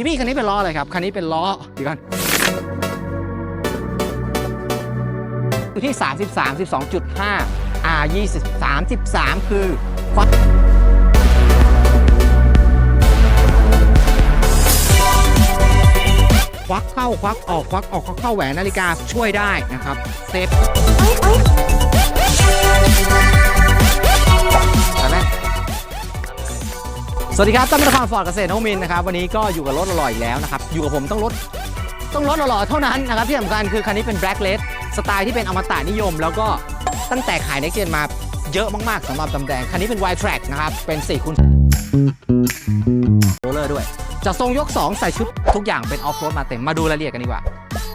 พี่พี่คันนี้เป็นล้ออะไรครับ คันนี้เป็นล้อเดียวกันอยู่ที่ 33 12.5 R 20 33 คือควักควักเข้าควักออกควักออกควักเข้าแหวนนาฬิกาช่วยได้นะครับเซฟ สวัสดีครับตั้มนครฟอร์ดเกษตรนวมินนะครับวันนี้ก็อยู่กับรถหล่อๆอีกแล้วนะครับอยู่กับผมต้องรถต้องรถหล่อๆเท่านั้นนะครับที่สำคัญคือคันนี้เป็น Black l e d สไตล์ที่เป็นอมตะนิยม แล้วก็ตั้งแต่ขาย Next Gen มาเยอะมากๆสำหรับดำแดงคันนี้เป็น Wide Track นะครับเป็น4คูณโรเลอร์ด้วยจะทรงยก 2 ใส่ชุดทุกอย่างเป็นออฟโรดมาเต็มมาดูรายละเอียดกันดีกว่า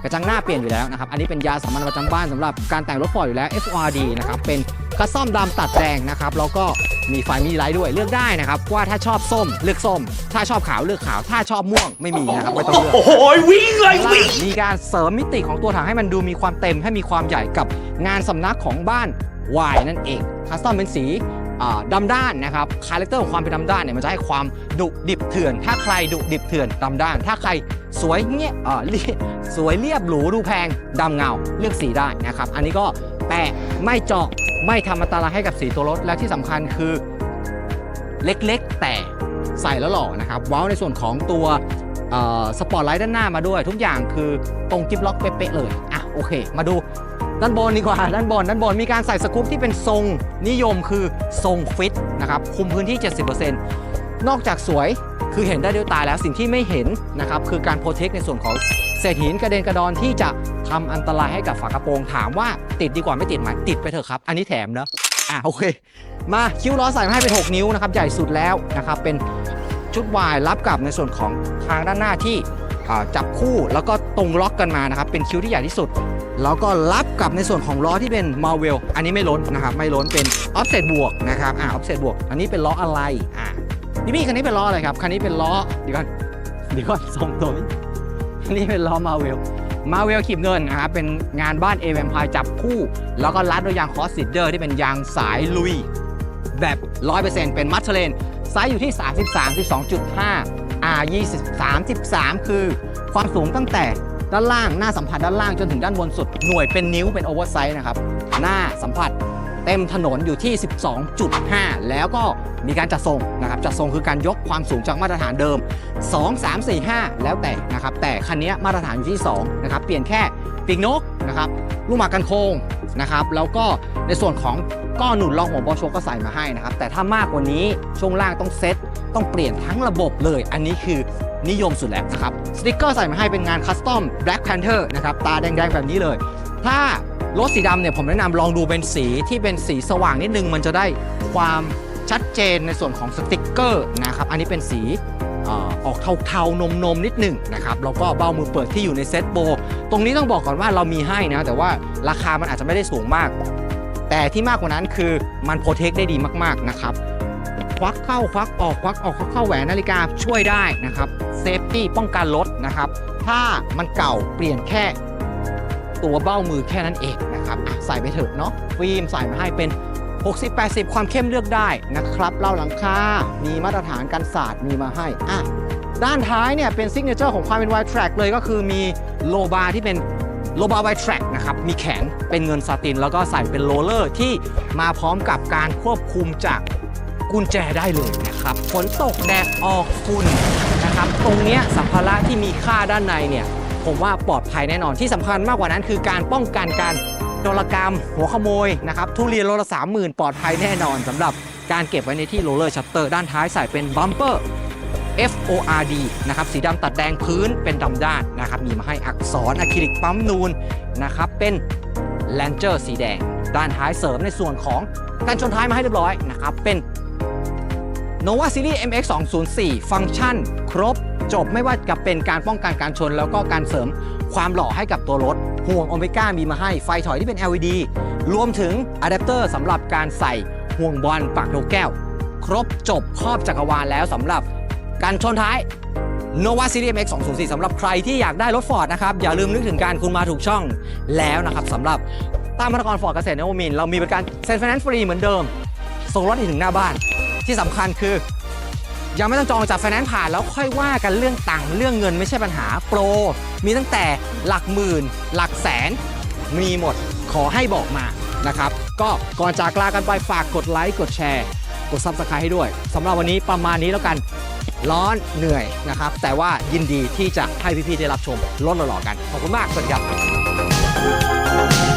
กระจังหน้าเปลี่ยนอยู่แล้วนะครับอันนี้เป็นยาสามัญประจำบ้านสำหรับการแต่งรถฟอร์ดอยู่แล้ว FRD นะครับเป็น คัสซอมดำตัดแดงนะครับแล้วก็มีไฟมินิไลท์ด้วยเลือกได้นะครับ ว่าถ้าชอบส้มเลือกส้ม ถ้าชอบขาวเลือกขาว ถ้าชอบม่วงไม่มีนะครับไม่ต้องเลือกโอ้โหวิ่งเลยวิ่งมีการเสริมมิติของตัวถังให้มันดูมีความเต็มให้มีความใหญ่กับงานสำนักของบ้านวายนั่นเองคัสตอมเป็นสีอ่าดำด้านนะครับคาแรคเตอร์ของความเป็นดำด้านเนี่ยมันจะให้ความดุดิบเถื่อน ถ้าใครดุดิบเถื่อนดำด้าน ถ้าใครสวยเงี้ยอ่าเรียสวยเรียบหรูดูแพงดำเงาเลือกสีได้นะครับ อันนี้ก็แปะไม่เจาะ ไม่ทำอันตรายให้กับสีตัวรถ และที่สำคัญคือเล็กๆ แต่ใส่แล้วหล่อนะครับ ว้าวในส่วนของตัวสปอร์ตไลท์ด้านหน้ามาด้วย ทุกอย่างคือตรงกิฟล็อกเป๊ะๆเลยอะโอเค มาดูด้านบนดีกว่าด้านบนด้านบนมีการใส่สกู๊ปที่เป็นทรงนิยมคือทรงฟิตนะครับคุมพื้นที่ 70%นอกจากสวย คือเห็นได้ด้วยตาแล้วสิ่งที่ไม่เห็นนะครับคือการโปรเทคในส่วนของเศษหินกระเด็นกระดอนที่จะทำอันตรายให้กับฝากระโปรงถามว่าติดดีกว่าไม่ติดไหมติดไปเถอะครับ อันนี้แถมเนอะอะโอเค มาคิ้วล้อใส่มาให้เป็น 6 นิ้วนะครับใหญ่สุดแล้วนะครับเป็นชุดวายรับกับในส่วนของทางด้านหน้าที่จับคู่แล้วก็ตรงล็อกกันมานะครับเป็นคิ้วที่ใหญ่ที่สุด แล้วก็รับกับในส่วนของล้อที่เป็นมาเวลอันนี้ไม่ล้นนะครับไม่ล้นเป็นออฟเซตบวกนะครับอ่าออฟเซตบวกอันนี้เป็นล้ออะไรอ่า พี่พี่คันนี้เป็นล้ออะไรครับ คันนี้เป็นล้อเดี๋ยวก่อนเดี๋ยวก่อนส่งตัวนี้นี่เป็นล้อมาเวลมาเวลขีบเงินนะครับเป็นงานบ้านเอเวมพายจับคู่ แล้วก็รัดด้วยยางคอสซิเดอร์ที่เป็นยางสายลุย แบบ 100%เป็นมัทเทเลนไซส์อยู่ที่ 33 12.5 R 20 33 คือความสูงตั้งแต่ด้านล่างหน้าสัมผัสด้านล่างจนถึงด้านบนสุด หน่วยเป็นนิ้วเป็นโอเวอร์ไซส์นะครับ หน้าสัมผัส เต็มถนนอยู่ที่ 12.5 แล้วก็มีการจัดทรงนะครับ จัดทรงคือการยกความสูงจากมาตรฐานเดิม 2 3 4 5 แล้วแต่นะครับ แต่คันนี้มาตรฐานอยู่ที่ 2 นะครับ เปลี่ยนแค่ปีกนกนะครับ ลูกหมากกันโค้งนะครับ แล้วก็ในส่วนของก้อนหนุนรองหัวบอชกก็ใส่มาให้นะครับ แต่ถ้ามากกว่านี้ช่วงล่างต้องเซ็ตต้องเปลี่ยนทั้งระบบเลย อันนี้คือนิยมสุดแล้วนะครับ สติกเกอร์ใส่มาให้เป็นงานคัสตอม Black Panther นะครับ ตาแดงๆแบบนี้เลย ถ้า รถสีดำเนี่ยผมแนะนำลองดูเป็นสีที่เป็นสีสว่างนิดนึง มันจะได้ความชัดเจนในส่วนของสติกเกอร์นะครับ อันนี้เป็นสีเอ่อออกเทาๆนมๆ นิดหนึ่งนะครับ แล้วก็เบ้ามือเปิดที่อยู่ในเซตโบตรงนี้ต้องบอกก่อนว่าเรามีให้นะ แต่ว่าราคามันอาจจะไม่ได้สูงมาก แต่ที่มากกว่านั้นคือมันโปรเทคได้ดีมากๆนะครับควักเข้าควักออกควักออกควักเข้าแหวนนาฬิกาช่วยได้นะครับเซฟตี้ป้องกันรถนะครับ ถ้ามันเก่าเปลี่ยนแค่ ตัวเบ้ามือแค่นั้นเองนะครับใส่ไปเถอะเนาะฟิล์มใส่มาให้เป็น 60-80 ความเข้มเลือกได้นะครับเล่าหลังคา มีมาตรฐานการสาดมีมาให้อะด้านท้ายเนี่ยเป็นซิกเนเจอร์ของความเป็นไวท์แทร็กเลยก็คือมีโลบาร์ที่เป็นโลบาร์ไวท์แทร็กนะครับ มีแข็งเป็นเงินซาติน แล้วก็ใส่เป็นโรเลอร์ที่มาพร้อมกับการควบคุมจากกุญแจได้เลยนะครับฝนตกแดดออกฝุ่นนะครับ ตรงเนี้ยสัมภาระที่มีค่าด้านในเนี่ย ผมว่าปลอดภัยแน่นอนที่สำคัญมากกว่านั้นคือการป้องกันการโจรกรรม หัวขโมยนะครับทุเรียนโลละสามหมื่นปลอดภัยแน่นอนสำหรับการเก็บไว้ในที่โรลเลอร์ชัตเตอร์ด้านท้ายใส่เป็นบัมเปอร์ FORD นะครับสีดำตัดแดงพื้นเป็นดำด้านนะครับมีมาให้อักษรอะคริลิกปั๊มนูนนะครับเป็นแลนเจอร์สีแดง ด้านท้ายเสริมในส่วนของการชนท้ายมาให้เรียบร้อยนะครับเป็น Nova Series MX 204ฟังก์ชันครบ จบไม่ว่าจะเป็นการป้องกันการชน แล้วก็การเสริมความหล่อให้กับตัวรถ ห่วงโอเมก้ามีมาให้ไฟถอยที่เป็น LED รวมถึงอะแดปเตอร์สำหรับการใส่ห่วงบอลปากนกแก้ว ครบจบครอบจักรวาลแล้วสำหรับการชนท้าย Nova Series MX 204สำหรับใครที่อยากได้รถฟอร์ดนะครับ อย่าลืมนึกถึงการคุณมาถูกช่องแล้วนะครับสำหรับตามมาตรกรฟอร์ดเกษตรนวมินเรามีบริการเซ็นไฟแนนซ์ฟรีเหมือนเดิม ส่งรถถึงหน้าบ้าน ที่สำคัญคือ ยังไม่ต้องจองจากไฟแนนซ์ผ่านแล้วค่อยว่ากันเรื่องตังค์เรื่องเงินไม่ใช่ปัญหาโปร มีตั้งแต่หลักหมื่น หลักแสน มีหมดขอให้บอกมานะครับ ก็ก่อนจากลากันไปฝากกดไลค์กดแชร์ กดซับสไครต์ให้ด้วยสำหรับวันนี้ประมาณนี้แล้วกันร้อนเหนื่อยนะครับ แต่ว่ายินดีที่จะให้พี่ๆได้รับชมรถหล่อๆกัน ขอบคุณมากสวัสดีครับ